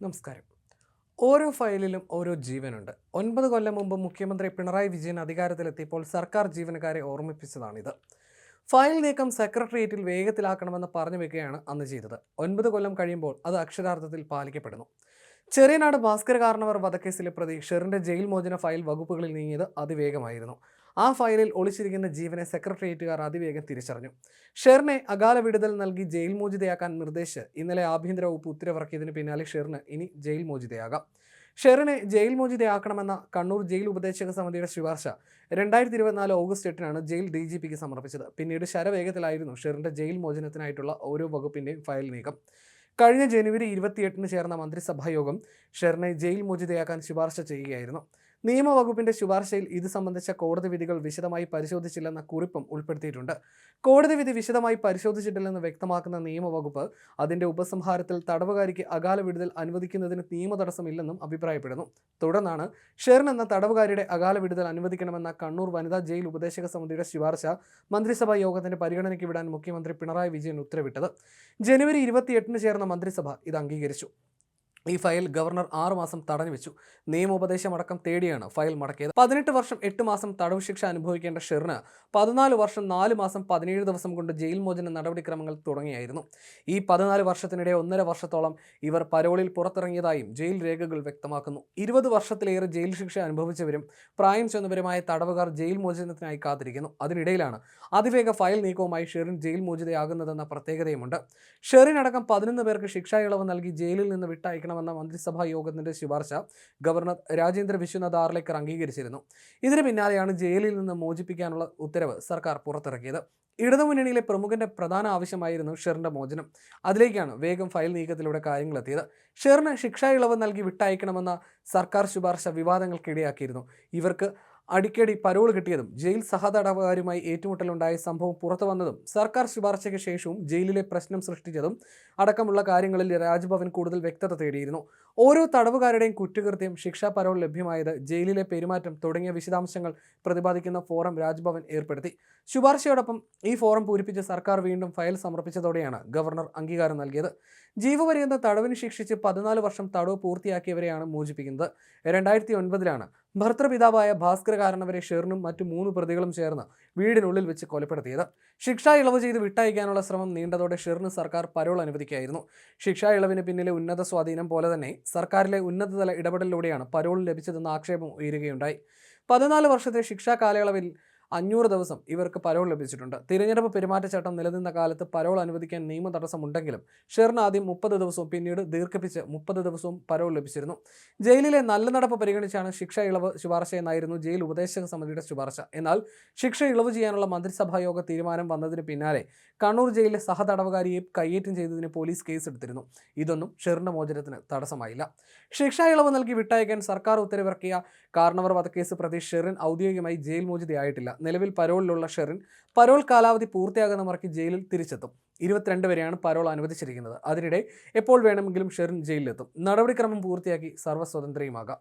നമസ്കാരം. ഓരോ ഫയലിലും ഓരോ ജീവനുണ്ട്. ഒൻപത് കൊല്ലം മുമ്പ് മുഖ്യമന്ത്രി പിണറായി വിജയൻ അധികാരത്തിലെത്തിയപ്പോൾ സർക്കാർ ജീവനക്കാരെ ഓർമ്മിപ്പിച്ചതാണിത്. ഫയൽ നീക്കം സെക്രട്ടേറിയറ്റിൽ വേഗത്തിലാക്കണമെന്ന് പറഞ്ഞു വെക്കുകയാണ് അന്ന് ചെയ്തത്. ഒൻപത് കൊല്ലം കഴിയുമ്പോൾ അത് അക്ഷരാർത്ഥത്തിൽ പാലിക്കപ്പെടുന്നു. ചെറിയനാട് ഭാസ്കര കാരണവർ വധക്കേസിലെ പ്രതി ഷെറിന്റെ ജയിൽ മോചന ഫയൽ വകുപ്പുകളിൽ നീങ്ങിയത് അതിവേഗമായിരുന്നു. ആ ഫയലിൽ ഒളിച്ചിരിക്കുന്ന ജീവനെ സെക്രട്ടേറിയറ്റുകാർ അതിവേഗം തിരിച്ചറിഞ്ഞു. ഷെറിനെ അകാല വിടുതൽ നൽകി ജയിൽ മോചിതയാക്കാൻ നിർദ്ദേശിച്ച് ഇന്നലെ ആഭ്യന്തര വകുപ്പ് ഉത്തരവിറക്കിയതിന് പിന്നാലെ ഷെറിന് ഇനി ജയിൽ മോചിതയാകാം. ഷെറിനെ ജയിൽ മോചിതയാക്കണമെന്ന കണ്ണൂർ ജയിൽ ഉപദേശക സമിതിയുടെ ശുപാർശ രണ്ടായിരത്തി ഇരുപത്തിനാല് ഓഗസ്റ്റ് എട്ടിനാണ് ജയിൽ ഡി ജി പിക്ക് സമർപ്പിച്ചത്. പിന്നീട് ശരവേഗത്തിലായിരുന്നു ഷെറിന്റെ ജയിൽ മോചനത്തിനായിട്ടുള്ള ഓരോ വകുപ്പിന്റെയും ഫയൽ നീക്കം. കഴിഞ്ഞ ജനുവരി ഇരുപത്തിയെട്ടിന് ചേർന്ന മന്ത്രിസഭാ യോഗം ഷെറിനെ ജയിൽ മോചിതയാക്കാൻ ശുപാർശ ചെയ്യുകയായിരുന്നു. നിയമവകുപ്പിന്റെ ശുപാർശയിൽ ഇത് സംബന്ധിച്ച കോടതി വിധികൾ വിശദമായി പരിശോധിച്ചില്ലെന്ന കുറിപ്പും ഉൾപ്പെടുത്തിയിട്ടുണ്ട്. കോടതി വിധി വിശദമായി പരിശോധിച്ചിട്ടില്ലെന്ന് വ്യക്തമാക്കുന്ന നിയമവകുപ്പ് അതിന്റെ ഉപസംഹാരത്തിൽ തടവുകാരിക്ക് അകാല വിടുതൽ അനുവദിക്കുന്നതിന് നിയമ തടസ്സമില്ലെന്നും അഭിപ്രായപ്പെടുന്നു. തുടർന്നാണ് ഷെറിൻ എന്ന തടവുകാരിയുടെ അകാല വിടുതൽ അനുവദിക്കണമെന്ന കണ്ണൂർ വനിതാ ജയിൽ ഉപദേശക സമിതിയുടെ ശുപാർശ മന്ത്രിസഭാ യോഗത്തിന്റെ പരിഗണനയ്ക്ക് വിടാൻ മുഖ്യമന്ത്രി പിണറായി വിജയൻ ഉത്തരവിട്ടത്. ജനുവരി ഇരുപത്തിയെട്ടിന് ചേർന്ന മന്ത്രിസഭ ഇത് അംഗീകരിച്ചു. ഈ ഫയൽ ഗവർണർ ആറുമാസം തടഞ്ഞു വെച്ചു. നിയമോപദേശമടക്കം തേടിയാണ് ഫയൽ മടക്കിയത്. പതിനെട്ട് വർഷം എട്ട് മാസം തടവ് ശിക്ഷ അനുഭവിക്കേണ്ട ഷെറിന് പതിനാല് വർഷം നാല് മാസം പതിനേഴ് ദിവസം കൊണ്ട് ജയിൽ മോചന നടപടിക്രമങ്ങൾ തുടങ്ങിയായിരുന്നു. ഈ പതിനാല് വർഷത്തിനിടെ ഒന്നര വർഷത്തോളം ഇവർ പരോളിൽ പുറത്തിറങ്ങിയതായും ജയിൽ രേഖകൾ വ്യക്തമാക്കുന്നു. ഇരുപത് വർഷത്തിലേറെ ജയിൽ ശിക്ഷ അനുഭവിച്ചവരും പ്രായം ചെന്നവരുമായ തടവുകാർ ജയിൽ മോചനത്തിനായി കാത്തിരിക്കുന്നു. അതിനിടയിലാണ് അതിവേഗ ഫയൽ നീക്കവുമായി ഷെറിൻ ജയിൽ മോചിതയാകുന്നതെന്ന പ്രത്യേകതയുമുണ്ട്. ഷെറിനടക്കം പതിനൊന്ന് പേർക്ക് ശിക്ഷാ ഇളവ് നൽകി ജയിലിൽ നിന്ന് വിട്ടയക്കണമെന്ന മന്ത്രിസഭാ യോഗത്തിന്റെ ശുപാർശ ഗവർണർ രാജേന്ദ്ര വിശ്വനാഥ് ആർലേക്കർ അംഗീകരിച്ചിരുന്നു. ഇതിന് പിന്നാലെയാണ് ജയിലിൽ നിന്ന് മോചിപ്പിക്കാനുള്ള ഉത്തരവ് സർക്കാർ പുറത്തിറക്കിയത്. ഇടതുമുന്നണിയിലെ പ്രമുഖന്റെ പ്രധാന ആവശ്യമായിരുന്നു ഷെറിന്റെ മോചനം. അതിലേക്കാണ് വേഗം ഫയൽ നീക്കത്തിലൂടെ കാര്യങ്ങൾ എത്തിയത് ഷെറിന് ശിക്ഷാ ഇളവ് നൽകി വിട്ടയക്കണമെന്ന സർക്കാർ ശുപാർശ വിവാദങ്ങൾക്കിടയാക്കിയിരുന്നു. ഇവർക്ക് അടിക്കടി പരോൾ കിട്ടിയതും ജയിൽ സഹതടവുകാരുമായി ഏറ്റുമുട്ടലുണ്ടായ സംഭവം പുറത്തു വന്നതും സർക്കാർ ശുപാർശയ്ക്ക് ശേഷവും ജയിലിലെ പ്രശ്നം സൃഷ്ടിച്ചതും അടക്കമുള്ള കാര്യങ്ങളിൽ രാജ്ഭവൻ കൂടുതൽ വ്യക്തത തേടിയിരുന്നു. ഓരോ തടവുകാരുടെയും കുറ്റകൃത്യം ശിക്ഷാ പരോൾ ലഭ്യമായത് ജയിലിലെ പെരുമാറ്റം തുടങ്ങിയ വിശദാംശങ്ങൾ പ്രതിപാദിക്കുന്ന ഫോറം രാജ്ഭവൻ ഏർപ്പെടുത്തി. ശുപാർശയോടൊപ്പം ഈ ഫോറം പൂരിപ്പിച്ച് സർക്കാർ വീണ്ടും ഫയൽ സമർപ്പിച്ചതോടെയാണ് ഗവർണർ അംഗീകാരം നൽകിയത്. ജീവപര്യന്ത തടവിന് ശിക്ഷിച്ച് പതിനാല് വർഷം തടവ് പൂർത്തിയാക്കിയവരെയാണ് മോചിപ്പിക്കുന്നത്. രണ്ടായിരത്തി ഒൻപതിലാണ് ഭർത്തൃപിതാവായ ഭാസ്കര കാരണവരെ ഷെറിനും മറ്റു മൂന്ന് പ്രതികളും ചേർന്ന് വീടിനുള്ളിൽ വെച്ച് കൊലപ്പെടുത്തിയത്. ശിക്ഷ ഇളവ് ചെയ്ത് വിട്ടയക്കാനുള്ള ശ്രമം നീണ്ടതോടെ ഷെറിന് സർക്കാർ പരോൾ അനുവദിക്കുകയായിരുന്നു. ശിക്ഷാ ഇളവിന് പിന്നിലെ ഉന്നത സ്വാധീനം പോലെ തന്നെ സർക്കാരിലെ ഉന്നതതല ഇടപെടലിലൂടെയാണ് പരോൾ ലഭിച്ചതെന്ന ആക്ഷേപം ഉയരുകയുണ്ടായി. പതിനാല് വർഷത്തെ ശിക്ഷാ കാലയളവിൽ അഞ്ഞൂറ് ദിവസം ഇവർക്ക് പരോൾ ലഭിച്ചിട്ടുണ്ട്. തിരഞ്ഞെടുപ്പ് പെരുമാറ്റച്ചട്ടം നിലനിന്ന കാലത്ത് പരോൾ അനുവദിക്കാൻ നിയമ തടസ്സമുണ്ടെങ്കിലും ഷെറിന് ആദ്യം മുപ്പത് ദിവസവും പിന്നീട് ദീർഘിപ്പിച്ച് മുപ്പത് ദിവസവും പരോൾ ലഭിച്ചിരുന്നു. ജയിലിലെ നല്ല നടപ്പ് പരിഗണിച്ചാണ് ശിക്ഷ ഇളവ് ശുപാർശ എന്നായിരുന്നു ജയിൽ ഉപദേശക സമിതിയുടെ ശുപാർശ. എന്നാൽ ശിക്ഷ ഇളവ് ചെയ്യാനുള്ള മന്ത്രിസഭാ യോഗ തീരുമാനം വന്നതിന് പിന്നാലെ കണ്ണൂർ ജയിലിലെ സഹതടവുകാരിയെ കയ്യേറ്റം ചെയ്തതിന് പോലീസ് കേസെടുത്തിരുന്നു. ഇതൊന്നും ഷെറിന്റെ മോചനത്തിന് തടസ്സമായില്ല. ശിക്ഷ ഇളവ് നൽകി വിട്ടയക്കാൻ സർക്കാർ ഉത്തരവിറക്കിയ കാരണവർ വധക്കേസ് പ്രതി ഷെറിൻ ഔദ്യോഗികമായി ജയിൽ മോചിതയായിട്ടില്ല. നിലവിൽ പരോളിലുള്ള ഷെറിൻ പരോൾ കാലാവധി പൂർത്തിയാകുന്ന മറക്കി ജയിലിൽ തിരിച്ചെത്തും. ഇരുപത്തിരണ്ട് വരെയാണ് പരോൾ അനുവദിച്ചിരിക്കുന്നത്. അതിനിടെ എപ്പോൾ വേണമെങ്കിലും ഷെറിൻ ജയിലിലെത്തും. നടപടിക്രമം പൂർത്തിയാക്കി സർവസ്വതന്ത്രയുമാകാം.